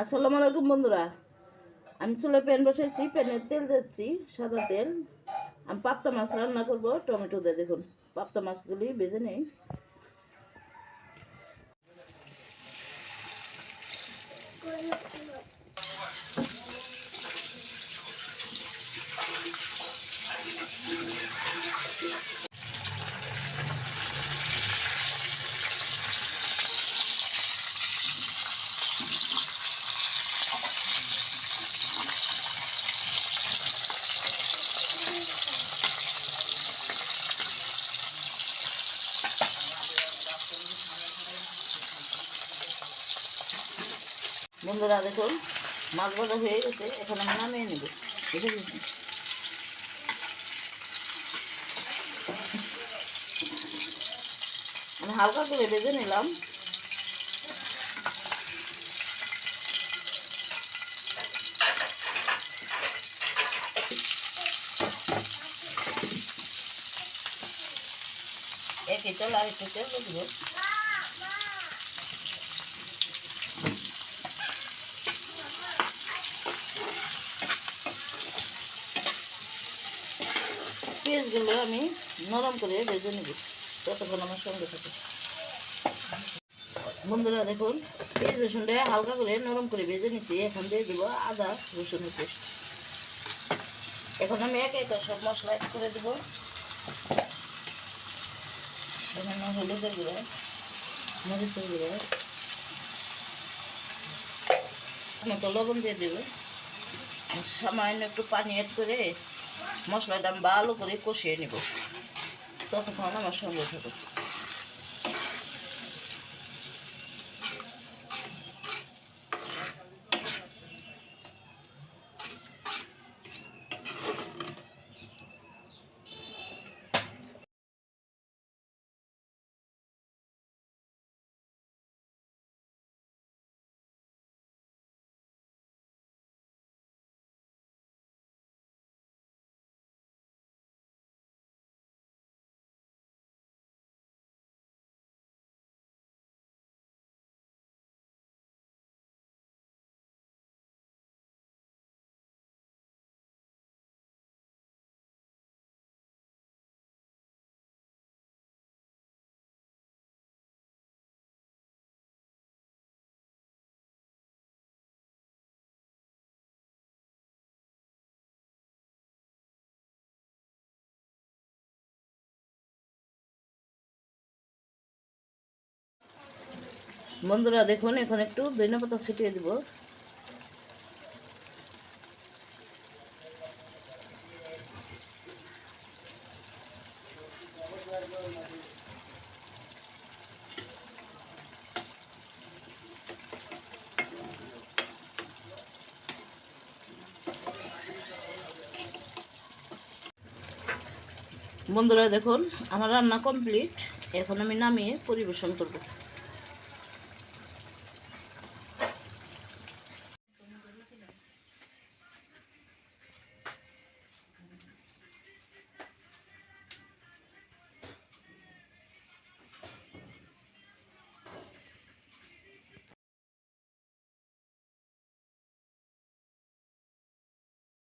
আসসালামু আলাইকুম বন্ধুরা। আমি চুলে প্যান বসাইছি প্যানের তেল দিচ্ছি, সাদা তেল। আমি পাপ্তা মাছ রান্না করব, টমেটো দিয়ে দেখুন। পাপ্তা মাছগুলি বেজে নেই। বন্ধুরা দেখুন, মাছ ভাজা হয়ে গেছে, এখন আমি নামিয়ে নেব। আমি হালকা করে ভেজে নিলাম। একই তেল আর একটু তেল? পেঁয়াজগুলো আমি নরম করে ভেজে নেব ততক্ষণ আমার সঙ্গে থাকে। বন্ধুরা দেখুন, পেঁয়াজ রসুনটা হালকা করে নরম করে ভেজে নিচ্ছি এখন দিয়ে দেবো আদা রসুনের পেস্ট। এখন আমি এক এক সব মশলা অ্যাড করে দেবো। হলুদের গুঁড়ো, মরিচের গুঁড়ো লবণ দিয়ে দেবো। সামান্য একটু পানি অ্যাড করে মশলাটা আমি ভালো করে কষিয়ে নেব। ততক্ষণ আমার সঙ্গে থাকো বন্ধুরা দেখুন, এখন একটু ধনে পাতা ছিটিয়ে দিব। বন্ধুরা দেখুন, আমার রান্না কমপ্লিট এখন আমি নামিয়ে পরিবেশন করব।